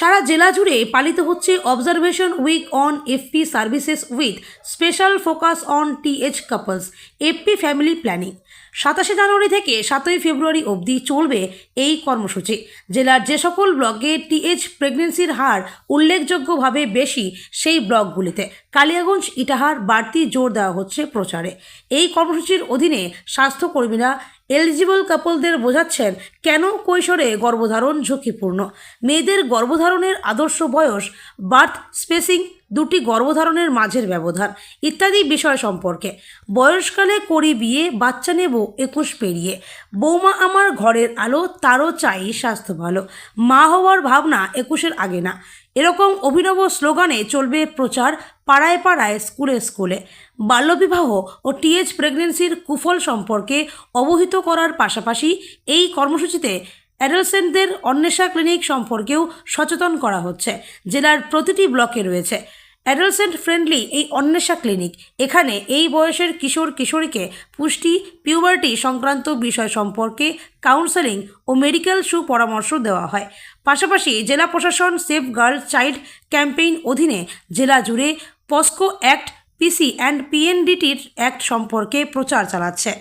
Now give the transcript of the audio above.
সারা জেলা জুড়ে পালিত হচ্ছে observation week on FP services with special focus on TH couples FP family planning সাতাশে জানুয়ারি থেকে সাতই ফেব্রুয়ারি অবধি চলবে এই কর্মসূচি। জেলার যে সকল ব্লকে টিএইচ প্রেগনেন্সির হার উল্লেখযোগ্যভাবে বেশি সেই ব্লকগুলিতে কালিয়াগঞ্জ, ইটাহার বাড়তি জোর দেওয়া হচ্ছে প্রচারে। এই কর্মসূচির অধীনে স্বাস্থ্যকর্মীরা এলিজিবল কাপলদের বোঝাচ্ছেন কেন কৈশোরে গর্ভধারণ ঝুঁকিপূর্ণ। মেয়েদের গর্ভধারণের আদর্শ বয়স, বার্থ স্পেসিং, দুটি গর্ভধারণের মাঝের ব্যবধান ইত্যাদি বিষয় সম্পর্কে। বয়সকালে করি বিয়ে, বাচ্চা নেব, একুশ পেরিয়ে। বৌমা আমার ঘরের আলো, তারও চাই স্বাস্থ্য ভালো। মা হওয়ার ভাবনা একুশের আগে না। এরকম অভিনব স্লোগানে চলবে প্রচার পাড়ায় পাড়ায়, স্কুলে স্কুলে। বাল্যবিবাহ ও টিএইচ প্রেগনেন্সির কুফল সম্পর্কে অবহিত করার পাশাপাশি এই কর্মসূচিতে অ্যাডালসেন্টদের অন্বেষা ক্লিনিক সম্পর্কেও সচেতন করা হচ্ছে। জেলার প্রতিটি ব্লকে রয়েছে অ্যাডালসেন্ট ফ্রেন্ডলি এই অন্বেষা ক্লিনিক। এখানে এই বয়সের কিশোর কিশোরীকে পুষ্টি, পিউবার্টি সংক্রান্ত বিষয় সম্পর্কে কাউন্সেলিং ও মেডিকেল সুপরামর্শ দেওয়া হয়। পাশাপাশি জেলা প্রশাসন সেফ গার্ল চাইল্ড ক্যাম্পেইন অধীনে জেলা জুড়ে পস্কো অ্যাক্ট পিসি অ্যান্ড পিএনডিটির অ্যাক্ট সম্পর্কে প্রচার চালাচ্ছে।